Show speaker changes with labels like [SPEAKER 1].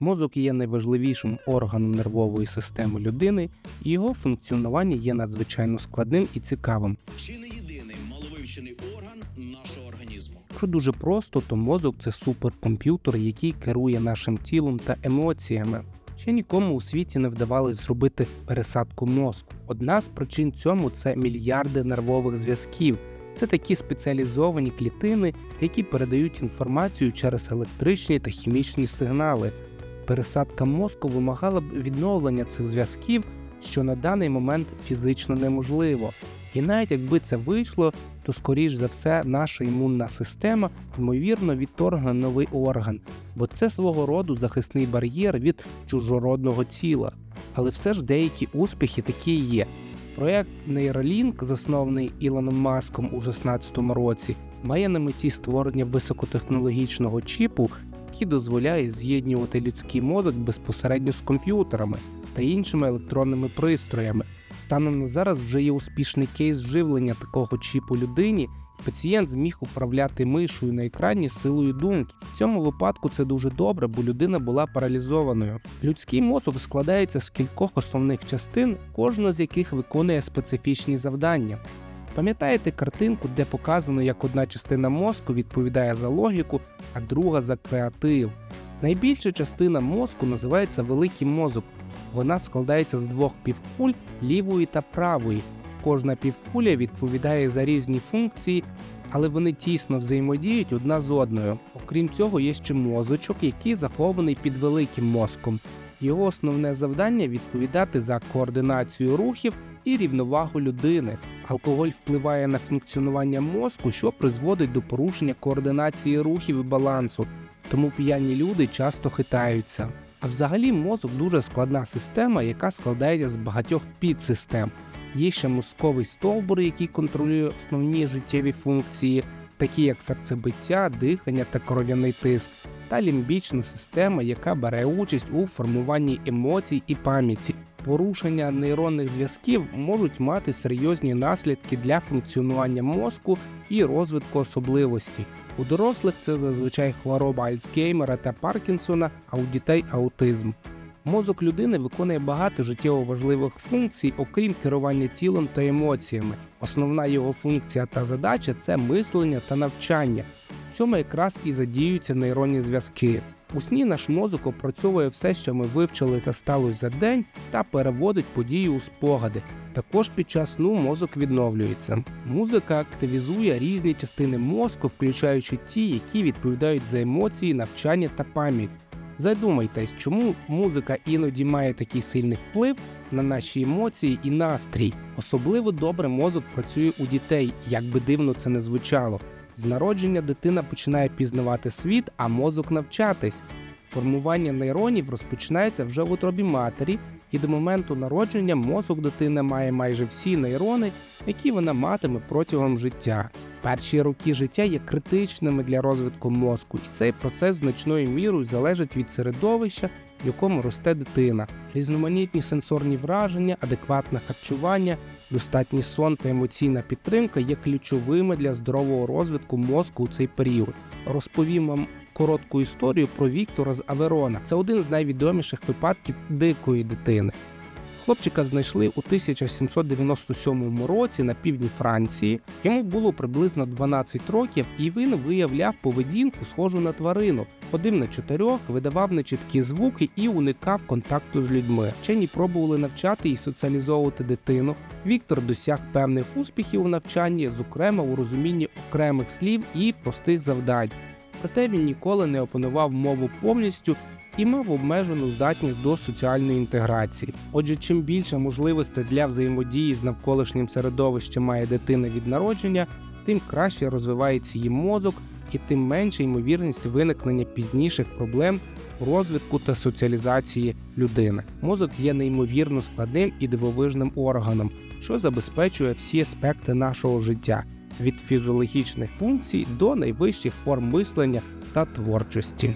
[SPEAKER 1] Мозок є найважливішим органом нервової системи людини, і його функціонування є надзвичайно складним і цікавим.
[SPEAKER 2] Чи не єдиний маловивчений орган нашого організму?
[SPEAKER 1] Якщо дуже просто, то мозок це суперкомп'ютер, який керує нашим тілом та емоціями. Ще нікому у світі не вдавалось зробити пересадку мозку. Одна з причин цьому це мільярди нервових зв'язків. Це такі спеціалізовані клітини, які передають інформацію через електричні та хімічні сигнали. Пересадка мозку вимагала б відновлення цих зв'язків, що на даний момент фізично неможливо. І навіть якби це вийшло, то скоріш за все наша імунна система ймовірно відторгне новий орган, бо це свого роду захисний бар'єр від чужородного тіла. Але все ж деякі успіхи такі є. Проект Neuralink, заснований Ілоном Маском у 2016 році, має на меті створення високотехнологічного чіпу, який дозволяє з'єднувати людський мозок безпосередньо з комп'ютерами та іншими електронними пристроями. Станом на зараз вже є успішний кейс живлення такого чіпу людині. Пацієнт зміг управляти мишою на екрані силою думки. В цьому випадку це дуже добре, бо людина була паралізованою. Людський мозок складається з кількох основних частин, кожна з яких виконує специфічні завдання. Пам'ятаєте картинку, де показано, як одна частина мозку відповідає за логіку, а друга за креатив. Найбільша частина мозку називається великий мозок. Вона складається з двох півкуль лівої та правої. Кожна півкуля відповідає за різні функції, але вони тісно взаємодіють одна з одною. Окрім цього, є ще мозочок, який захований під великим мозком. Його основне завдання відповідати за координацію рухів і рівновагу людини. Алкоголь впливає на функціонування мозку, що призводить до порушення координації рухів і балансу, тому п'яні люди часто хитаються. А взагалі мозок дуже складна система, яка складається з багатьох підсистем. Є ще мозковий стовбур, який контролює основні життєві функції, такі як серцебиття, дихання та кров'яний тиск, та лімбічна система, яка бере участь у формуванні емоцій і пам'яті. Порушення нейронних зв'язків можуть мати серйозні наслідки для функціонування мозку і розвитку особливості. У дорослих це зазвичай хвороба Альцгеймера та Паркінсона, а у дітей аутизм. Мозок людини виконує багато життєво важливих функцій, окрім керування тілом та емоціями. Основна його функція та задача це мислення та навчання. В цьому якраз і задіються нейронні зв'язки. У сні наш мозок опрацьовує все, що ми вивчили та сталося за день, та переводить події у спогади. Також під час сну мозок відновлюється. Музика активізує різні частини мозку, включаючи ті, які відповідають за емоції, навчання та пам'ять. Задумайтесь, чому музика іноді має такий сильний вплив на наші емоції і настрій. Особливо добре мозок працює у дітей, як би дивно це не звучало. З народження дитина починає пізнавати світ, а мозок навчатись. Формування нейронів розпочинається вже в утробі матері, і до моменту народження мозок дитини має майже всі нейрони, які вона матиме протягом життя. Перші роки життя є критичними для розвитку мозку, і цей процес значною мірою залежить від середовища, в якому росте дитина. Різноманітні сенсорні враження, адекватне харчування, достатній сон та емоційна підтримка є ключовими для здорового розвитку мозку у цей період. Розповім вам коротку історію про Віктора з Аверона. Це один з найвідоміших випадків дикої дитини. Хлопчика знайшли у 1797 році на півдні Франції. Йому було приблизно 12 років, і він виявляв поведінку, схожу на тварину. Ходив на чотирьох, видавав нечіткі звуки і уникав контакту з людьми. Вчені пробували навчати і соціалізовувати дитину. Віктор досяг певних успіхів у навчанні, зокрема у розумінні окремих слів і простих завдань. Проте він ніколи не опанував мову повністю і мав обмежену здатність до соціальної інтеграції. Отже, чим більше можливостей для взаємодії з навколишнім середовищем має дитина від народження, тим краще розвивається її мозок і тим менша ймовірність виникнення пізніших проблем розвитку та соціалізації людини. Мозок є неймовірно складним і дивовижним органом, що забезпечує всі аспекти нашого життя від фізіологічних функцій до найвищих форм мислення та творчості.